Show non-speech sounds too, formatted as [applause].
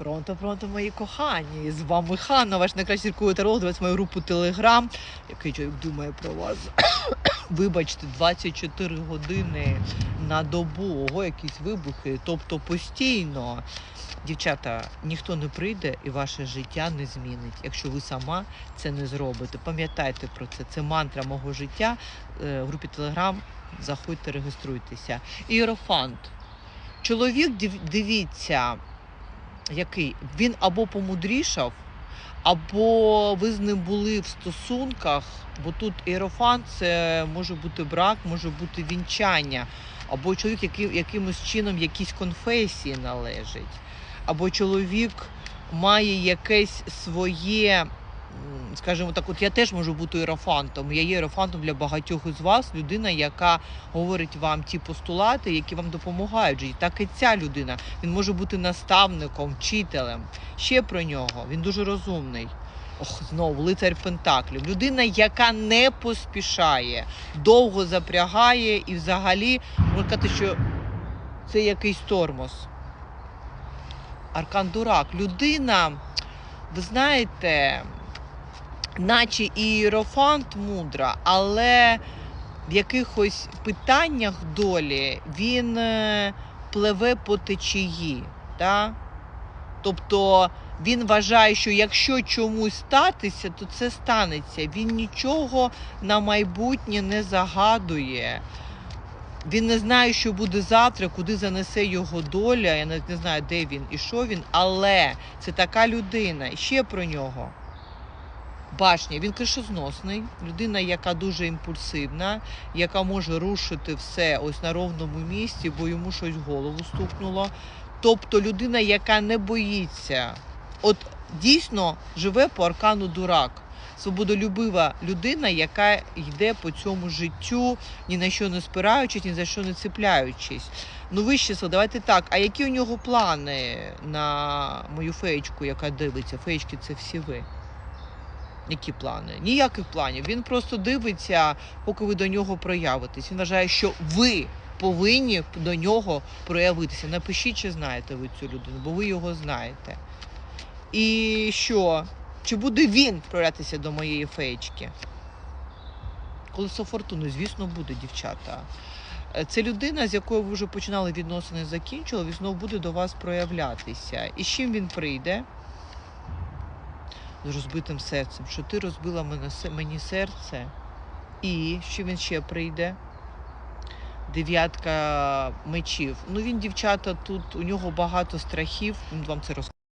Пронто, пронто, мої кохані! З вами Ханна, ваш найкращий таролог. Дивіться мою групу Телеграм. Який чоловік думає про вас? [coughs] Вибачте, 24 години на добу. Ого, якісь вибухи. Тобто постійно. Дівчата, ніхто не прийде і ваше життя не змінить, якщо ви сама це не зробите. Пам'ятайте про це. Це мантра мого життя. Е, В групі Телеграм заходьте, реєструйтеся. Іерофант. Чоловік, див- дивіться, який він або помудрішав, або ви з ним були в стосунках, бо тут іерофан це може бути брак, може бути вінчання, або чоловік, який, якимось чином якісь конфесії належить, або чоловік має якесь своє. Скажімо так, от я теж можу бути іерофантом. Я є іерофантом для багатьох із вас, людина, яка говорить вам ті постулати, які вам допомагають. в. Так і ця людина. Він може бути наставником, вчителем. Ще про нього. Він дуже розумний. Ох, знову лицар Пентаклів. Людина, яка не поспішає, довго запрягає і взагалі можна сказати, що це якийсь тормоз. Аркан Дурак. Людина, ви знаєте, наче і іерофант мудра, але в якихось питаннях долі він е, пливе по течії. Да? Тобто він вважає, що якщо чомусь статися, то це станеться. Він нічого на майбутнє не загадує. Він не знає, що буде завтра, куди занесе його доля. Я не знаю, де він і що він, але це така людина. Ще про нього. Башня, він кришозносний, людина, яка дуже імпульсивна, яка може рушити все ось на ровному місці, бо йому щось в голову стукнуло. Тобто людина, яка не боїться, от дійсно живе по аркану дурак. Свободолюбива людина, яка йде по цьому життю, ні на що не спираючись, ні за що не цепляючись. Ну, вище сил, давайте так. А які у нього плани на мою феєчку, яка дивиться? Феєчки це всі ви. Які плани? Ніяких планів. Він просто дивиться, поки ви до нього проявитесь. Він вважає, що ви повинні до нього проявитися. Напишіть, чи знаєте ви цю людину, бо ви його знаєте. І що? Чи буде він проявлятися до моєї феєчки? Колесо фортуни, звісно, буде, дівчата. Це людина, з якою ви вже починали відносини, закінчували, він знову буде до вас проявлятися. І з чим він прийде? З розбитим серцем, що ти розбила мені серце, і що він ще прийде? Дев'ятка мечів. Ну він, дівчата, тут у нього багато страхів, він вам це розкаже.